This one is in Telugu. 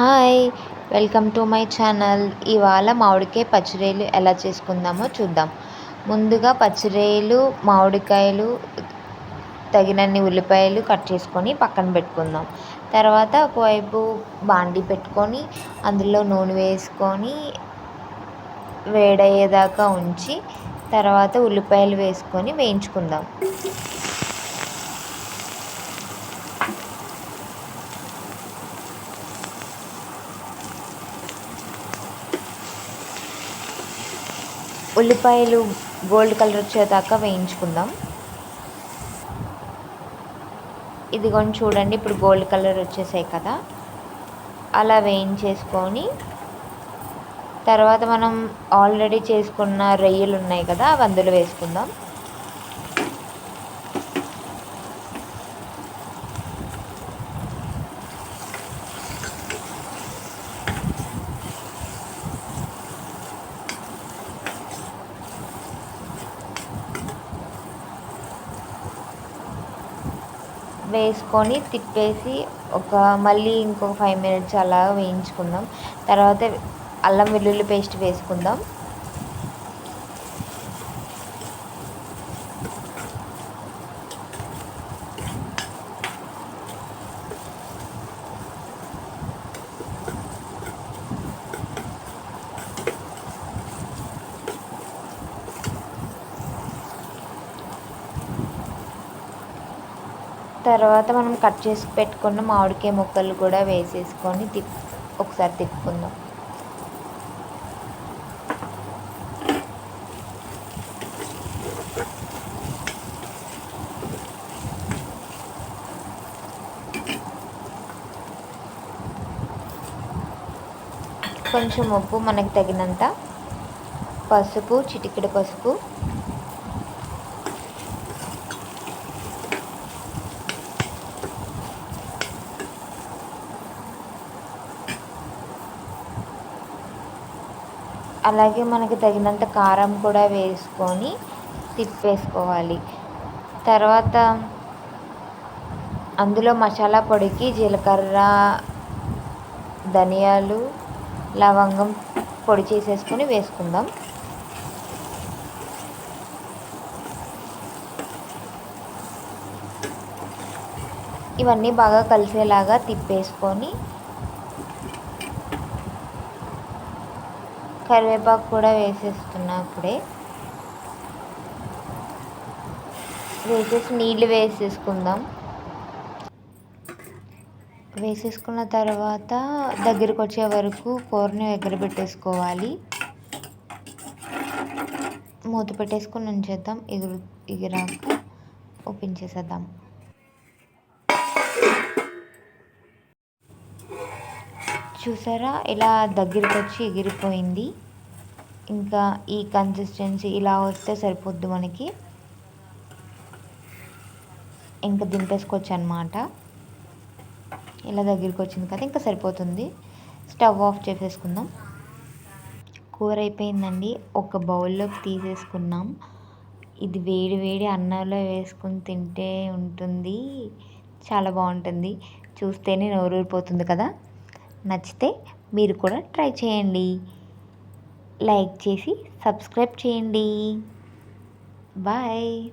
Hi welcome to my channel. ఇవాళ మామిడికాయ పచ్చిరేలు ఎలా చేసుకుందామో చూద్దాం. ముందుగా పచ్చిరేలు మామిడికాయలు తగినన్ని ఉల్లిపాయలు కట్ చేసుకొని పక్కన పెట్టుకుందాం. తర్వాత ఒకవైపు బాండి పెట్టుకొని అందులో నూనె వేసుకొని వేడయ్యేదాకా ఉంచి తర్వాత ఉల్లిపాయలు వేసుకొని వేయించుకుందాం. ఉల్లిపాయలు గోల్డ్ కలర్ వచ్చేదాకా వేయించుకుందాం. ఇదిగోండి చూడండి ఇప్పుడు గోల్డ్ కలర్ వచ్చేసాయి కదా. అలా వేయించేసుకొని తర్వాత మనం ఆల్రెడీ చేసుకున్న రొయ్యలు ఉన్నాయి కదా అవి అందులో వేసుకుందాం. వేసుకొని తిప్పేసి ఒక మళ్ళీ ఇంకొక ఫైవ్ మినిట్స్ అలా వేయించుకుందాం. తర్వాత అల్లం వెల్లుల్లి పేస్ట్ వేసుకుందాం. తర్వాత మనం కట్ చేసి పెట్టుకున్న మామిడికాయ ముక్కలు కూడా వేసేసుకొని తిప్ ఒకసారి తిప్పుకుందాం. కొంచెం ఉప్పు మనకు తగినంత పసుపు చిటికెడు పసుపు అలాగే మనకి తగినంత కారం కూడా వేసుకొని తిప్పేసుకోవాలి. తర్వాత అందులో మసాలా పొడికి జీలకర్ర ధనియాలు లవంగం పొడి చేసేసుకొని వేసుకుందాం. ఇవన్నీ బాగా కలిసేలాగా తిప్పేసుకొని కరివేపాకు కూడా వేసేస్తున్నా అప్పుడే వేసేసి నీళ్ళు వేసేసుకుందాం. వేసేసుకున్న తర్వాత దగ్గరికి వచ్చే వరకు కూరని ఎగరబెట్టేసుకోవాలి మూత పెట్టేసుకొని ఉంచేద్దాం. ఎగురు ఎగిరాక ఓపెన్ చేసేద్దాం. చూసారా? ఇలా దగ్గరికి వచ్చి ఎగిరిపోయింది. ఇంకా ఈ కన్సిస్టెన్సీ ఇలా వస్తే సరిపోద్ది మనకి. ఇంకా దింపేసుకోవచ్చు అనమాట ఇలా దగ్గరికి వచ్చింది కదా ఇంకా సరిపోతుంది. స్టవ్ ఆఫ్ చేసేసుకుందాం. కూర అయిపోయిందండి ఒక బౌల్లోకి తీసేసుకున్నాం. ఇది వేడి వేడి అన్నంలో వేసుకుని తింటే ఉంటుంది. చాలా బాగుంటుంది. చూస్తేనే నోరూరిపోతుంది కదా. నచ్చితే మీరు కూడా ట్రై చేయండి. లైక్ చేసి సబ్స్క్రైబ్ చేయండి. బాయ్.